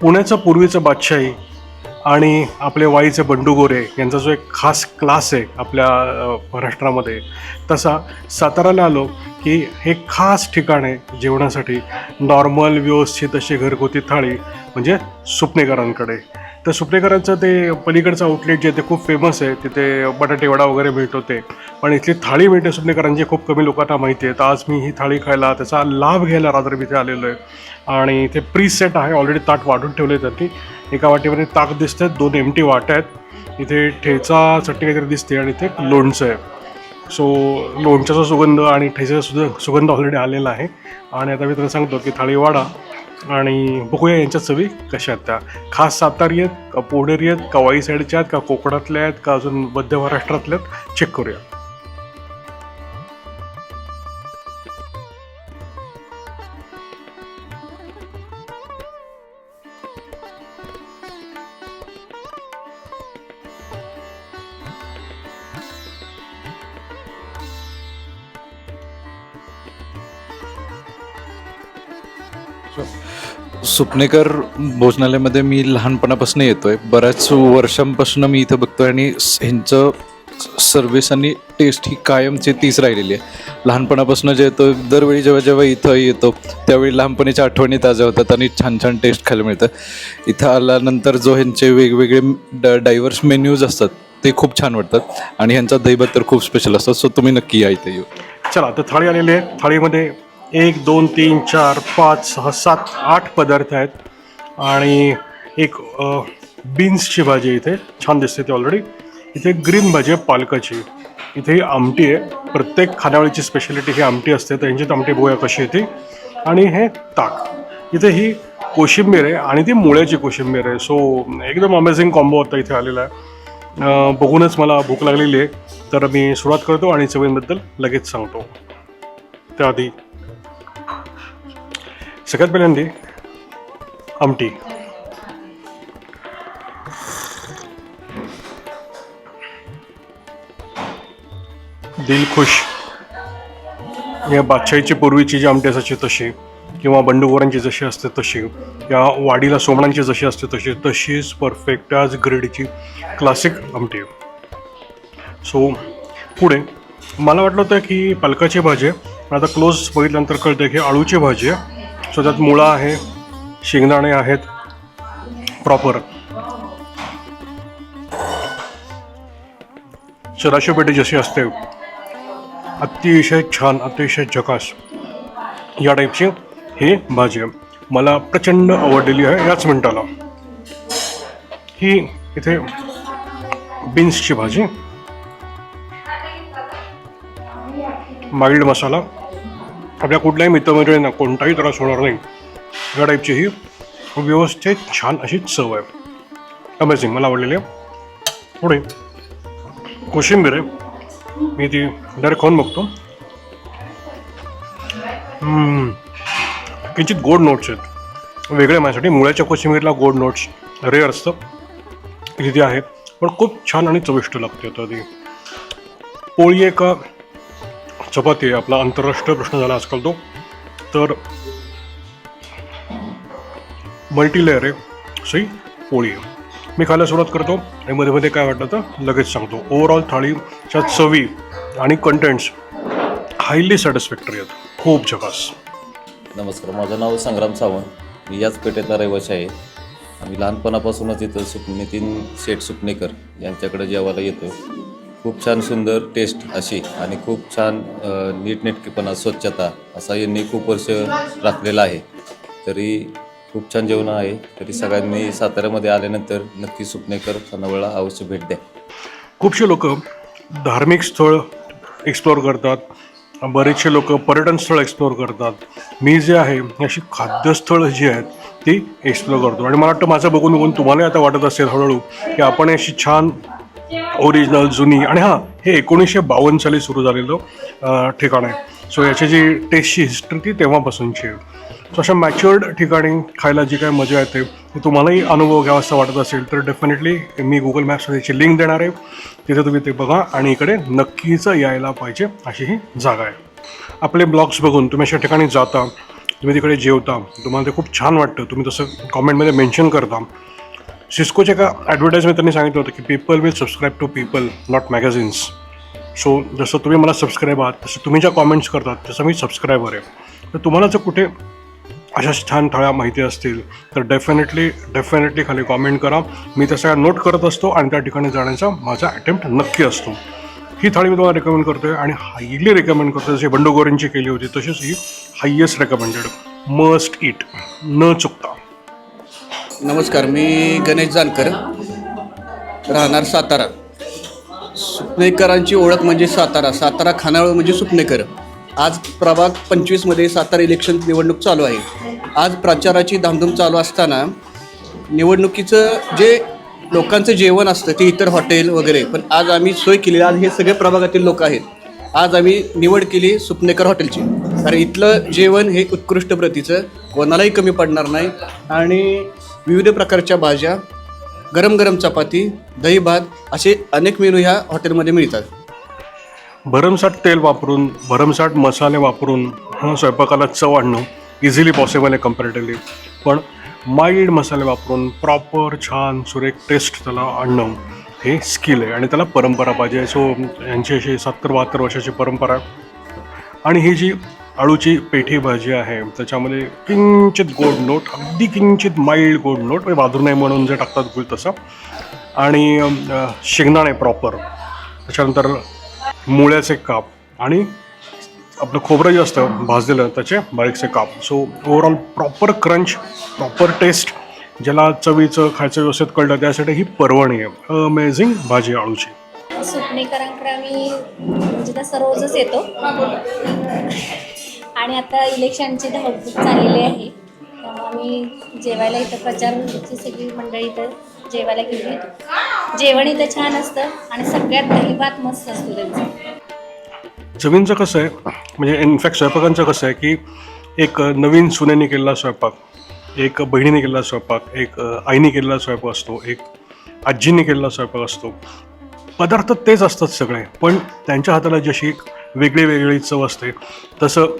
पुण्याचं पूर्वीचं बादशाही आणि आपले वाईचे बंडू गोरे यांचा जो एक खास क्लास आहे आपल्या महाराष्ट्रामध्ये तसा साताराला आलो की हे खास ठिकाण आहे जेवणासाठी. नॉर्मल व्यवस्थित अशी घरगुती थाळी म्हणजे सुपनेकरांकडे तर सुपनेकरांचं ते पलीकडचं आउटलेट जे ते खूप फेमस आहे तिथे बटाटे वडा वगैरे मिळतो ते. पण इथली थाळी मिळते सुपनेकरांची खूप कमी लोकांना माहिती आहे. तर आज मी ही थाळी खायला त्याचा लाभ घ्यायला रात्री इथे आलेलो आहे. आणि इथे प्री सेट आहे ऑलरेडी ताट वाढून ठेवले त्यांनी एका वाटीमध्ये ताक दिसतं दोन एमटी वाट्या आहेत. इथे ठेचा चटणी काहीतरी दिसते आणि इथे लोणचं आहे. सो लोणच्याचा सुगंध आणि ठेच्याचा सुद्धा सुगंध ऑलरेडी आलेला आहे. आणि आता मी त्यांना सांगतो की थाळी वाढा. आणि बघूया यांच्या चवी कशा आहेत त्या. खास सातारी आहेत का पोडेरी आहेत का वाई साईडच्या आहेत का कोकणातल्या आहेत का अजून मध्य महाराष्ट्रातल्या आहेत चेक करूया. सुपनेकर भोजनालयामध्ये मी लहानपणापासून येतोय. बऱ्याच वर्षांपासून मी इथं बघतोय आणि स- ह्यांचं सर्विस आणि टेस्ट ही कायमची तीच राहिलेली आहे. लहानपणापासून जे येतो दरवेळी जेव्हा जेव्हा इथं येतो त्यावेळी लहानपणीच्या आठवणी ताज्या होतात आणि छान छान टेस्ट खायला मिळतं. इथं आल्यानंतर जो ह्यांचे वेगवेगळे ड डायव्हर्स मेन्यूज असतात ते खूप छान वाटतात आणि ह्यांचा दहीभात तर खूप स्पेशल असतात. सो तुम्ही नक्की या इथे येऊ चला तर थाळी आलेली आहे. थाळीमध्ये एक दोन तीन चार पाच सहा सात आठ पदार्थ आहेत. आणि एक बीन्सची भाजी इथे. छान दिसते ती ऑलरेडी इथे ग्रीन भाजी आहे पालकाची. इथे ही आमटी आहे. प्रत्येक खानावळीची स्पेशालिटी ही आमटी असते. तर यांची आमटी बोया कशी येते आणि हे ताक. इथे ही कोशिंबीर आहे आणि ती मुळ्याची कोशिंबीर आहे. सो एकदम अमेझिंग कॉम्बो आता इथे आलेला आहे. बघूनच मला भूक लागलेली आहे. तर मी सुरुवात करतो आणि चवींबद्दल लगेच सांगतो. त्याआधी सगळ्यात पहिल्यांदी आमटी. दिल खुश. या बादशाहीची पूर्वीची जी आमटी असायची तशी किंवा बंडुगोरांची जशी असते तशी या वाडीला सोमणांची जशी असते तशी तशीच परफेक्ट आज ग्रेडची क्लासिक आमटी. सो पुढे मला वाटलं होतं की पालकाची भाजी आहे. आता क्लोज बघितल्यानंतर कळतं की आळूची भाजी आहे. सो त्यात मुळा आहे शेंगदाणे आहेत प्रॉपर सदाशिव पेटी जशी असते अतिशय छान अतिशय झकास. या टाईपची ही भाजी मला प्रचंड आवडलेली आहे याच मिनिटाला. ही इथे बीन्सची भाजी. माइल्ड मसाला. आपल्या कुठल्याही मित्रमैत्रिणींना कोणताही त्रास होणार नाही. या टाईपची ही व्यवस्थित छान अशी चव आहे. अमेझिंग मला आवडलेली आहे. पुढे कोशिंबीर आहे. मी ती डायरेक्ट खाऊन बघतो. किंचित गोड नोट्स आहेत. वेगळे माझ्यासाठी. मुळ्याच्या कोशिंबीरला गोड नोट्स रेअर असतं. तिथे आहे. पण खूप छान आणि चविष्ट लागते. आता ती. पोळी एका चपाती आहे आपला आंतरराष्ट्रीय प्रश्न झाला आजकाल तो. तर मल्टीलेअर आहे सई पोळी आहे. मी खायला सुरुवात करतो आणि मध्ये मध्ये काय वाटलं तर लगेच सांगतो. ओव्हरऑल थाळीच्या चवी आणि कंटेंट्स हायली सॅटिस्फॅक्टरी आहेत. खूप झकास. नमस्कार माझं नाव संग्राम सावंत. मी याच पेठेतला रहिवासी आहे. आम्ही लहानपणापासूनच इथं सुप नितीन शेठ सुपणेकर यांच्याकडे जेवायला येतो खूप छान सुंदर टेस्ट अशी आणि खूप छान नीटनेटकीपणा नीटनेटकेपणा स्वच्छता असा यांनी खूप वर्ष राखलेला आहे. तरी खूप छान जेवण आहे. तरी सगळ्यांनी साताऱ्यामध्ये आल्यानंतर नक्की सुपणेकर खानावळला अवश्य भेट द्या. खूपशे लोक धार्मिक स्थळ एक्सप्लोअर करतात. बरेचसे लोक पर्यटन स्थळ एक्सप्लोअर करतात. मी जे आहे अशी खाद्यस्थळं जी आहेत ती एक्सप्लोअर करतो. आणि मला वाटतं माझं बघून बघून तुम्हालाही आता वाटत असेल हळूहळू की आपण अशी छान ओरिजिनल जुनी. आणि हां हे एकोणीसशे बावन्न साली सुरू झालेलं ठिकाण आहे. सो याची जी टेस्टची हिस्ट्री ती तेव्हापासूनची आहे. सो अशा मॅच्युअर्ड ठिकाणी खायला जी काय मजा येते ती तुम्हालाही अनुभव घ्यावा असं वाटत असेल तर डेफिनेटली मी गुगल मॅप्समध्ये याची लिंक देणार आहे. तिथे तुम्ही ते बघा आणि इकडे नक्कीच यायला पाहिजे अशी ही जागा आहे. आपले ब्लॉग्स बघून तुम्ही अशा ठिकाणी जाता तुम्ही तिकडे जेवता तुम्हाला ते खूप छान वाटतं. तुम्ही तसं कॉमेंटमध्ये मेन्शन करता. सिस्कोच्या एका ॲडव्हर्टाईजमध्ये त्यांनी सांगितलं होतं की people will subscribe to people not magazines so जसं तुम्ही मला सबस्क्राईब आहात तसं तुम्ही ज्या कॉमेंट्स करतात तसं मी सबस्क्रायबर आहे. तर तुम्हाला जर कुठे अशा छान थळ्या माहिती असतील तर डेफिनेटली डेफिनेटली खाली कॉमेंट करा. मी तसं नोट करत असतो आणि त्या ठिकाणी जाण्याचा माझा अटेम्प्ट नक्की असतो. ही थाळी मी तुम्हाला रेकमेंड करतोय आणि हायली रेकमेंड करतोय. जशी बंडगोरेंची केली होती तशीच ही हायेस्ट रेकमेंडेड मस्ट इट न चुकता. नमस्कार मी गणेश जानकर. राहणार सातारा. सुपनेकरांची ओळख म्हणजे सातारा. सातारा खानावळ म्हणजे सुपनेकर आज प्रभाग पंचवीसमध्ये सातारा इलेक्शन निवडणूक चालू आहे. आज प्रचाराची धामधूम चालू असताना निवडणुकीचं जे लोकांचं जेवण असतं ते इतर हॉटेल वगैरे पण आज आम्ही सोय केली आज हे सगळे प्रभागातील लोक आहेत. आज आम्ही निवड केली सुपनेकर हॉटेलची. कारण इथलं जेवण हे उत्कृष्ट प्रतीचं कोणालाही कमी पडणार नाही. आणि विविध प्रकारच्या भाज्या गरम गरम चपाती दही भात असे अनेक मेनू ह्या हॉटेलमध्ये मिळतात. भरमसाठ तेल वापरून भरमसाठ मसाले वापरून स्वयंपाकाला चव आणणं इझिली पॉसिबल आहे कम्पॅरेटिव्हली पण माइल्ड मसाले वापरून प्रॉपर छान सुरेख टेस्ट त्याला आणणं हे स्किल आहे. आणि त्याला परंपरा पाहिजे. सो यांची अशी सत्तर बहात्तर वर्षाची परंपरा आहे. आणि ही जी अळूची पेठी भाजी आहे. त्याच्यामध्ये किंचित गोड नोट अगदी किंचित माइल्ड गोड नोट म्हणजे बाजू नाही म्हणून जे टाकतात गुळ तसं. आणि शेंगदाणे प्रॉपर त्याच्यानंतर मुळ्याचे काप आणि आपलं खोबरं जे असतं भाजलेलं त्याचे बारीकसे काप. So overall proper crunch proper taste ज्याला चवीचं खायचं व्यवस्थित कळलं त्यासाठी ही पर्वणी आहे अमेझिंग भाजी अळूची आळूची आम्ही म्हणजे तसं रोजच येतो. आणि आता इलेक्शनची धावपळ चाललेली आहे. त्यामुळे आम्ही जेवायला इथं प्रचारची सगळी मंडळी इथं जेवायला घेऊन येतो जेवण इथं छान असतं आणि सगळ्यात दही भात मस्त असतो त्यांचं. जमीनचं कसं आहे? म्हणजे इनफॅक्ट स्वयंपाकांचं कसं आहे की एक नवीन सुनेने केलेला स्वयंपाक एक बहिणीने केलेला स्वयंपाक एक आईने केलेला स्वयंपाक असतो एक आजीने केलेला स्वयंपाक असतो. पदार्थ तेच असतात सगळे पण त्यांच्या हाताला जशी एक वेगळी वेगळी चव असते तसं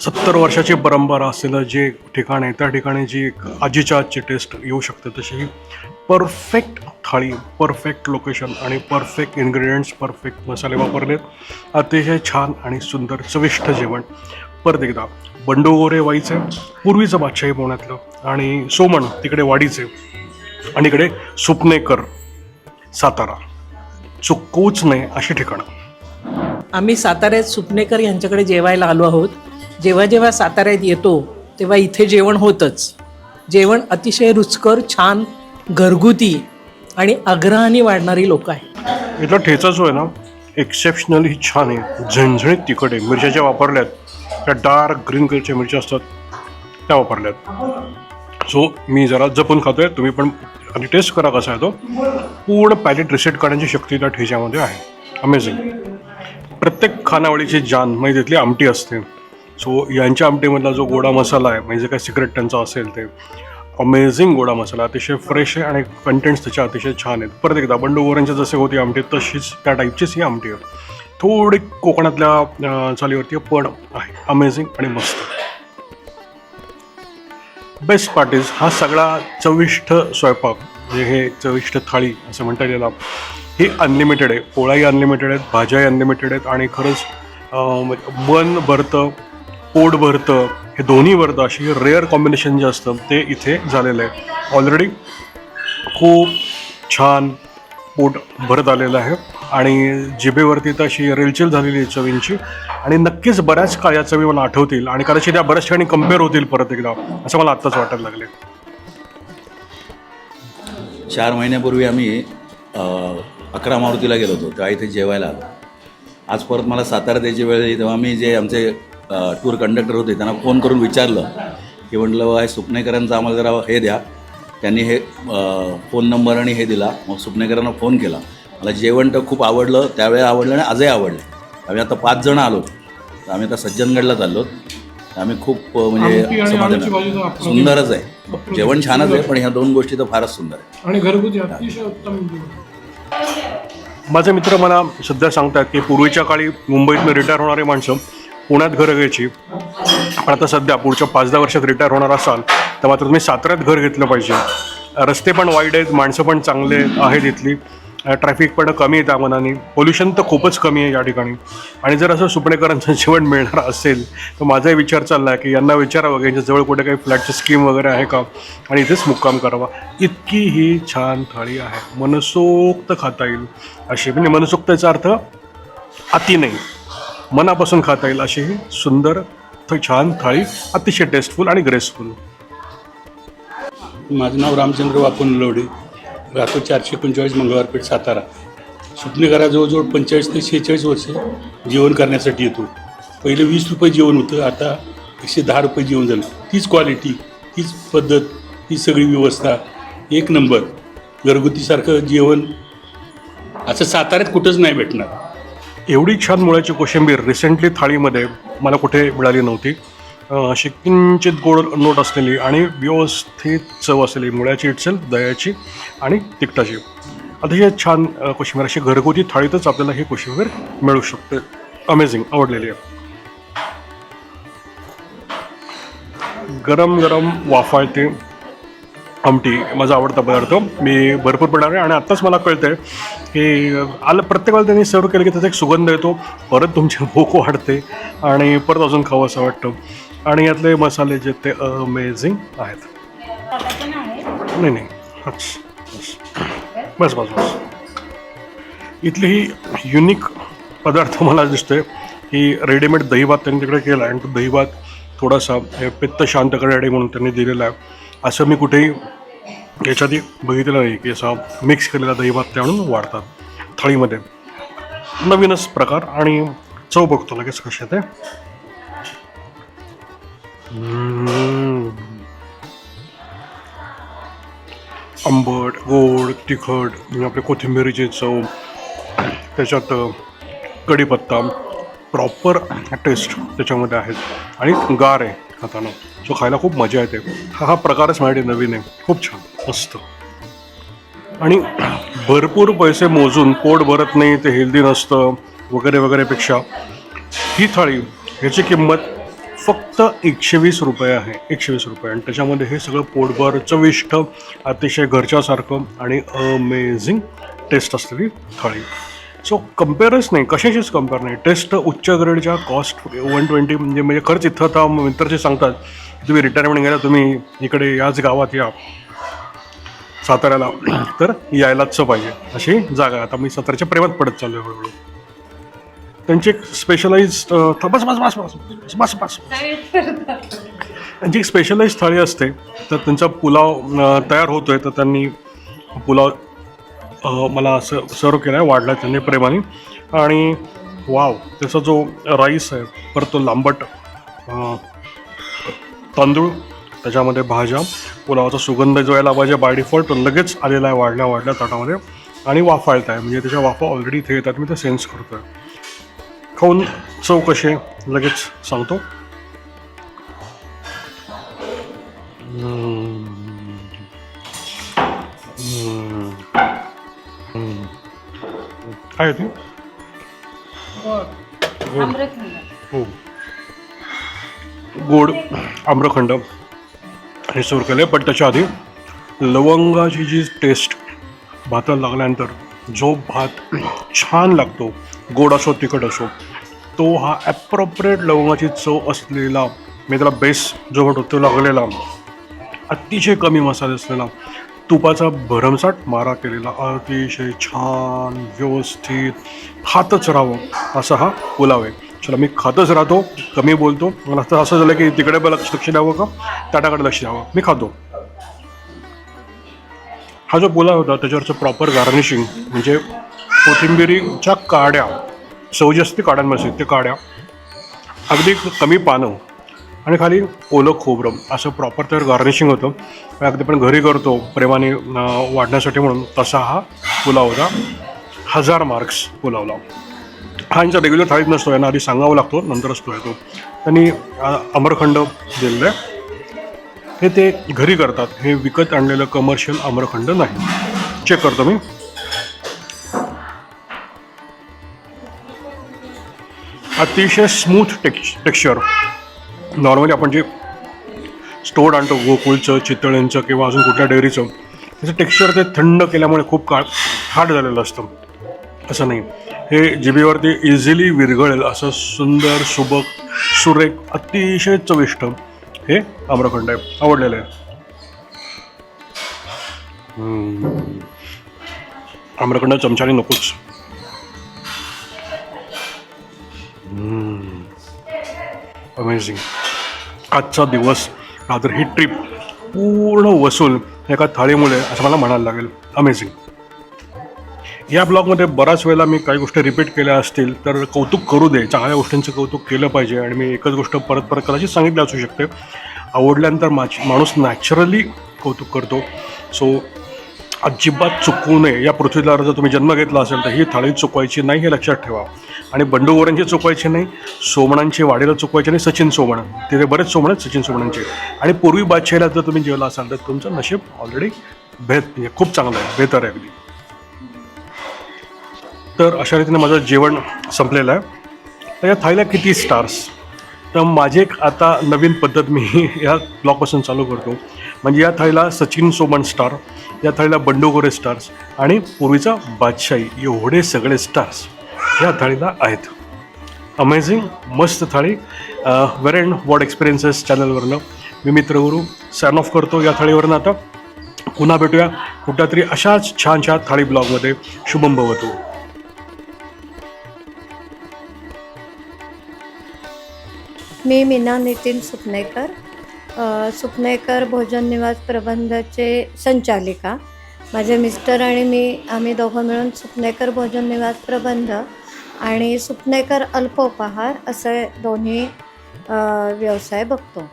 सत्तर वर्षाची परंपरा असलेलं जे ठिकाण आहे त्या ठिकाणी जी एक आजीच्या आजची टेस्ट येऊ शकते तशी ही परफेक्ट थाळी परफेक्ट लोकेशन आणि परफेक्ट इन्ग्रेडियंट्स परफेक्ट मसाले वापरलेत. अतिशय छान आणि सुंदर चविष्ट जेवण. परत एकदा बंडोगोरे वाईचे पूर्वीचं बादशाही पुण्यातलं आणि सोमण तिकडे वाडीचे आणि इकडे सुपनेकर सातारा. चुकूच नये अशी ठिकाणं. आम्ही साताऱ्यात सुपनेकर यांच्याकडे जेवायला आलो आहोत. जेव्हा जेव्हा साताऱ्यात येतो तेव्हा इथे जेवण होतंच. जेवण अतिशय रुचकर छान घरगुती आणि आग्रहाने वाढणारी लोक आहे इथला ठेचा जो आहे ना? एक्सेप्शनली छान आहे. झणझणीत तिखट आहे. मिरच्या ज्या वापरल्यात त्या डार्क ग्रीन कलरच्या मिरच्या असतात त्या वापरल्यात. सो मी जरा जपून खातोय. तुम्ही पण आणि टेस्ट करा कसा आहे तो. पूर्ण पॅलेट रिसेट करण्याची शक्ती त्या ठेच्यामध्ये आहे. अमेझिंग प्रत्येक खानावळीची जान म्हणजे तिथली आमटी असते. सो यांच्या आमटीमधला जो गोडा मसाला आहे म्हणजे काय सिक्रेट त्यांचा असेल ते अमेझिंग गोडा मसाला अतिशय फ्रेश आहे आणि कंटेंट्स त्याचे अतिशय छान आहेत. परत एकदा बंडू गोऱ्यांच्या जसे होती आमटी तशीच त्या टाईपचीच ही आमटी आहे. थोडी कोकणातल्या चालीवरती पण आहे. अमेझिंग आणि मस्त. बेस्ट पार्टीज हा सगळा चविष्ट स्वयंपाक म्हणजे हे चविष्ट थाळी असं म्हणता येईल ही अनलिमिटेड आहे. पोळाही अनलिमिटेड आहेत भाज्याही अनलिमिटेड आहेत आणि खरंच मन भरतं पोट भरतं हे दोन्ही भरतं अशी रेअर कॉम्बिनेशन जे असतं ते इथे झालेलं आहे. ऑलरेडी खूप छान पोट भरत आलेलं आहे आणि जिभेवरती तर अशी रेलचेल झालेली आहे चवींची. आणि नक्कीच बऱ्याच काळ या चवी मला आठवतील आणि कदाचित त्या बऱ्याच ठिकाणी कंपेअर होतील परत एकदा असं मला आत्ताच वाटायला लागले चार महिन्यापूर्वी आम्ही अकरा मारुतीला गेलो होतो तेव्हा इथे जेवायला आलो. आज परत मला सातारा द्यायची वेळ आली तेव्हा मी जे आमचे टूर कंडक्टर होते त्यांना फोन करून विचारलं की म्हटलं हे सुपनेकरांचं आम्हाला जरा हे द्या. त्यांनी हे फोन नंबर आणि हे दिला मग सुपनेकरांना फोन केला. मला जेवण तर खूप आवडलं त्यावेळेला आवडलं आणि आजही आवडलं. आम्ही आता पाच जण आलो. तर आम्ही आता सज्जनगडला चाललो. आम्ही खूप म्हणजे समाधान सुंदरच आहे. जेवण छानच आहे पण ह्या दोन गोष्टी तर फारच सुंदर आहे आणि घरगुती अतिशय उत्तम माझे मित्र मला सध्या सांगतात की पूर्वीच्या काळी मुंबईतनं रिटायर होणारी माणसं पुण्यात घरं घ्यायची. पण आता सध्या पुढच्या पाच दहा वर्षात रिटायर होणार असाल तर मात्र तुम्ही साताऱ्यात घर घेतलं पाहिजे. रस्ते पण वाईट आहेत माणसं पण चांगले आहेत इथली. ट्रॅफिक पण कमी आहे त्या मनाने. पोल्युशन तर खूपच कमी आहे या ठिकाणी. आणि जर असं सुपणेकरांचं जेवण मिळणार असेल तर माझाही विचार चालला आहे की यांना विचारावं की यांच्याजवळ कुठे काही फ्लॅटची स्कीम वगैरे आहे का? आणि इथेच मुक्काम करावा. इतकी ही छान थाळी आहे. मनसोक्त खाता येईल अशी. म्हणजे मनसोक्ताचा अर्थ अति नाही. मनापासून खाता येईल अशी ही सुंदर छान थाळी. अतिशय टेस्टफुल आणि ग्रेसफुल माझं नाव रामचंद्र वापन लोढे राहतो चारशे पंचेचाळीस मंगळवारपेठ सातारा. सुपणेकरा जवळजवळ पंचेचाळीस ते शेहेचाळीस वर्ष जेवण करण्यासाठी येतो. पहिले वीस रुपये जेवण होतं आता एकशे दहा रुपये जेवण झालं. तीच क्वालिटी तीच पद्धत ती सगळी व्यवस्था एक नंबर घरगुतीसारखं जेवण असं साताऱ्यात कुठंच नाही भेटणार. एवढी छान मुळाची कोशिंबीर रिसेंटली थाळीमध्ये मला कुठे मिळाली नव्हती. अं, अशी किंचित गोड नोट असलेली आणि व्यवस्थित चव असलेली मुळ्याची इटसेल दह्याची आणि तिखटाची. अतिशय छान कोशिंबीर अशी घरगुती थाळीतच आपल्याला ही कोशिंबीर मिळू शकते. अमेझिंग आवडलेली आहे. गरम गरम वाफाळते आमटी माझा आवडता पदार्थ. मी भरपूर पडणार आहे आणि आत्ताच मला कळतंय की आलं प्रत्येक वेळेला त्यांनी सर्व केलं की त्याचा एक सुगंध येतो. परत तुमची भूक वाढते आणि परत अजून खावं असं वाटतं. आणि यातले मसाले जे ते अमेझिंग आहेत. नाही नाही. बस बस. बस बस इथली ही युनिक पदार्थ मला दिसतोय. की रेडीमेड दहीभात त्यांनी तिकडे केला आहे. आणि तो दहीभात थोडासा हे पित्त शांत करण्यासाठी म्हणून त्यांनी दिलेला आहे. असं मी कुठेही याच्या आधी बघितलं नाही की असा मिक्स केलेला दहीभात त्या म्हणून वाढतात थाळीमध्ये. नवीनच प्रकार आणि चव बघतो लगेच कसे ते आंबट गोड तिखट आपले कोथिंबिरीची चव त्याच्यात कढीपत्ता प्रॉपर टेस्ट त्याच्यामध्ये आहेत. आणि गार आहे खाताना सो खायला खूप मजा येते. हा हा प्रकारच माझ्यासाठी नवीन आहे. खूप छान मस्त. आणि भरपूर पैसे मोजून पोट भरत नाही ते हेल्दी नसतं वगैरे वगैरेपेक्षा ही थाळी ह्याची किंमत फक्त एकशे वीस रुपये आहे एकशे वीस रुपये. आणि त्याच्यामध्ये हे सगळं पोटभर चविष्ट अतिशय घरच्यासारखं आणि अमेझिंग टेस्ट असलेली थाळी. सो कम्पेअरच नाही कशाचीच कंपेअर नाही. टेस्ट उच्च ग्रेडच्या कॉस्ट वन ट्वेंटी म्हणजे म्हणजे खर्च इथं आता मित्रचे सांगतात तुम्ही रिटायरमेंट घ्यायला तुम्ही इकडे याच गावात या. साताऱ्याला. तर यायलाच पाहिजे अशी जागा. आता मी साताऱ्याच्या प्रेमात पडत चाललो हळूहळू. त्यांची एक स्पेशलाइज बस बस बस बस बस बस. त्यांची एक स्पेशलाइज थाळी असते. तर त्यांचा पुलाव तयार होतो आहे तर त्यांनी पुलाव मला असं सर्व केला आहे वाढला त्यांनी प्रेमाने. आणि वाव त्याचा जो राईस आहे परत तो लांबट तांदूळ त्याच्यामध्ये भाज्या पुलावाचा सुगंध जो यायला पाहिजे बाय डिफॉल्ट तो लगेच आलेला आहे वाढल्या वाढल्या ताटामध्ये. आणि वाफाळत आहे. म्हणजे त्याच्या वाफा ऑलरेडी इथे येतात. मी ते सेन्स करतो आहे खाऊन चव कशी लगेच सांगतो. काय आहे ते गोड. हो गोड आम्रखंड हे सर्व केले पण त्याच्या आधी लवंगाची जी टेस्ट भाताला लागल्यानंतर जो भात छान लागतो गोड असो तिखट असो तो हा ॲप्रोप्रिएट लवंगाची चव असलेला मी त्याला बेस जो म्हणतो तो लागलेला अतिशय कमी मसाले असलेला तुपाचा भरमसाट मारा केलेला अतिशय छान व्यवस्थित खातच राहावं असा हा पुलाव आहे. चला मी खातच राहतो कमी बोलतो. मला असं झालं की तिकडे लक्ष लक्ष द्यावं का? ताटाकडे लक्ष द्यावं. मी खातो. हा जो पुलाव होता त्याच्यावरचं प्रॉपर गार्निशिंग म्हणजे कोथिंबिरीच्या काड्या सौजस्ती काड्यांमध्ये ते काड्या अगदी कमी पानं आणि खाली ओलं खोबरं असं प्रॉपर त्यावर गार्निशिंग होतं. अगदी पण घरी करतो प्रेमाने वाढण्यासाठी म्हणून तसा हा पुलाव होता. हजार मार्क्स पुलावला. हा यांचा रेग्युलर थाळीत नसतो यांना आधी सांगावं लागतो नंतरच तो येतो. त्यांनी अमरखंड दिलेलं आहे. हे ते घरी करतात. हे विकत आणलेलं कमर्शियल आम्रखंड नाही. चेक करतो मी. अतिशय स्मूथ टेक्श टेक्स्चर नॉर्मली आपण जे स्टोड आणतो गोकुळचं चितळेंचं किंवा अजून कुठल्या डेअरीचं त्याचं टेक्स्चर ते थंड केल्यामुळे खूप काळ हार्ड झालेलं असतं. असं नाही. हे जिबीवरती इझिली विरघळेल असं सुंदर सुबक सुरेख अतिशय चविष्ट हे आम्रखंड आहे. आवडलेलं आहे. आम्रखंड चमच्याने नकोच. अमेझिंग आजचा दिवस रादर ही ट्रिप पूर्ण वसूल एका थाळीमुळे असं मला म्हणायला लागेल. अमेझिंग या ब्लॉगमध्ये बऱ्याच वेळेला मी काही गोष्टी रिपीट केल्या असतील तर कौतुक करू दे. चांगल्या गोष्टींचं कौतुक केलं पाहिजे आणि मी एकच गोष्ट परत परत कदाचित सांगितली असू शकते. आवडल्यानंतर माझी माणूस नॅचरली कौतुक करतो. सो अजिबात चुकवू नये. या पृथ्वीला जर तुम्ही जन्म घेतला असेल तर ही थाळी चुकवायची नाही हे लक्षात ठेवा. आणि बंडू गोऱ्यांची चुकवायची नाही सोमणांची वाडीला चुकवायची नाही सचिन सोमण तिथे बरेच सोमण आहेत सचिन सोमणांचे आणि पूर्वी बादशाहीला जर तुम्ही जेवला असाल तर तुमचं नशीब ऑलरेडी भेद म्हणजे खूप चांगलं आहे बेहतर आहे अगदी. तर अशा रीतीने माझं जेवण संपलेलं आहे. तर या थाळीला किती स्टार्स तर माझी एक आता नवीन पद्धत मी या ब्लॉगपासून चालू करतो. म्हणजे या थाळीला सचिन सोमन स्टार या थाळीला बंडू गोरे स्टार्स आणि पूर्वीचा बादशाही एवढे सगळे स्टार्स या थाळीला आहेत. अमेझिंग मस्त thali. Where and what experiences चॅनलवरनं मी मित्रगुरू सॅन ऑफ करतो या थाळीवरनं आता. पुन्हा भेटूया कुठल्या तरी अशाच छान छान थाळी ब्लॉगमध्ये शुभम भवतो. मी मीना नितीन सुपनेकर सुपनेकर भोजन निवास प्रबंधाचे संचालिका. माझे मिस्टर आणि मी आम्ही दोघं मिळून सुपनेकर भोजन निवास प्रबंध आणि सुपनेकर अल्पोपहार असे दोन्ही व्यवसाय बघतो.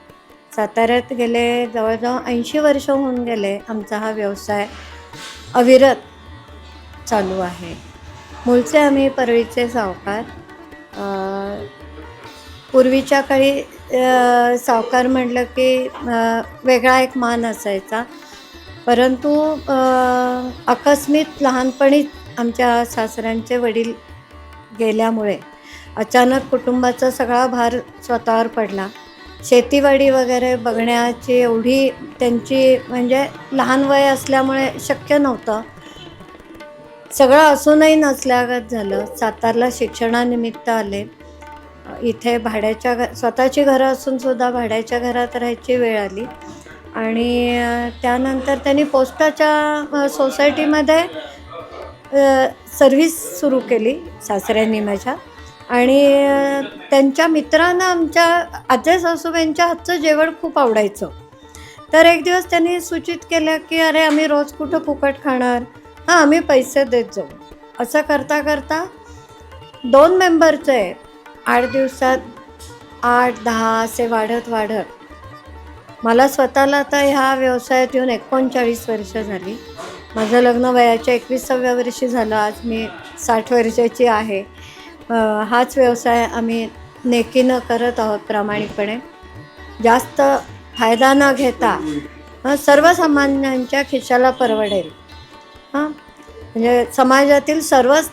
साताऱ्यात गेले जवळजवळ ऐंशी वर्ष होऊन गेले आमचा हा व्यवसाय अविरत चालू आहे. मूळचे आम्ही परळीचे सावकार पूर्वीच्या काळी सावकार म्हटलं की वेगळा एक मान असायचा. परंतु आकस्मित लहानपणी आमच्या सासऱ्यांचे वडील गेल्यामुळे अचानक कुटुंबाचा सगळा भार स्वतःवर पडला. शेतीवाडी वगैरे बघण्याची एवढी त्यांची म्हणजे लहान वय असल्यामुळे शक्य नव्हतं. सगळं असूनही नसल्यागत झालं. सातारला शिक्षणानिमित्त आले. इथे भाड्याच्या घ स्वतःची घरं असून सुद्धा भाड्याच्या घरात राहायची वेळ आली. आणि त्यानंतर त्यांनी पोस्टाच्या सोसायटीमध्ये सर्व्हिस सुरू केली सासऱ्यांनी माझ्या. आणि त्यांच्या मित्रांना आमच्या आजे सासूबाईंच्या हातचं जेवण खूप आवडायचं. तर एक दिवस त्यांनी सूचित केलं की अरे आम्ही रोज कुठं फुकट खाणार? हां आम्ही पैसे देत जाऊ. असं करता करता दोन मेंबरचे आठ दिवसात आठ दहा असे वाढत वाढत. मला स्वतःला आता ह्या व्यवसायात येऊन एकोणचाळीस वर्ष झाली. माझं लग्न वयाच्या एकविसाव्या वर्षी झालं. आज मी साठ वर्षाची आहे. हाच व्यवसाय आम्ही नेकीनं करत आहोत प्रामाणिकपणे. जास्त फायदा न घेता सर्वसामान्यांच्या खिशाला परवडेल. हां म्हणजे समाजातील सर्वच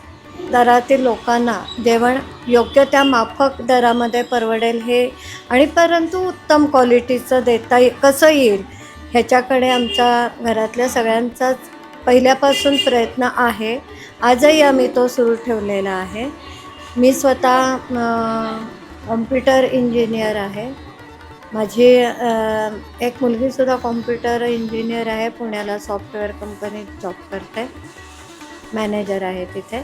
दरातील लोकांना जेवण योग्य त्या माफक दरामध्ये परवडेल हे आणि परंतु उत्तम क्वालिटीचं देता ये कसं येईल ह्याच्याकडे आमच्या घरातल्या सगळ्यांचाच पहिल्यापासून प्रयत्न आहे. आजही आम्ही तो सुरू ठेवलेला आहे. मी स्वतः कॉम्प्युटर इंजिनियर आहे. माझी एक मुलगीसुद्धा कॉम्प्युटर इंजिनियर आहे. पुण्याला सॉफ्टवेअर कंपनीत जॉब करते. मॅनेजर आहे तिथे.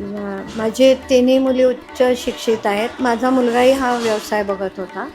माझे तिन्ही मुली उच्च शिक्षित आहेत. माझा मुलगाही हा व्यवसाय बघत होता.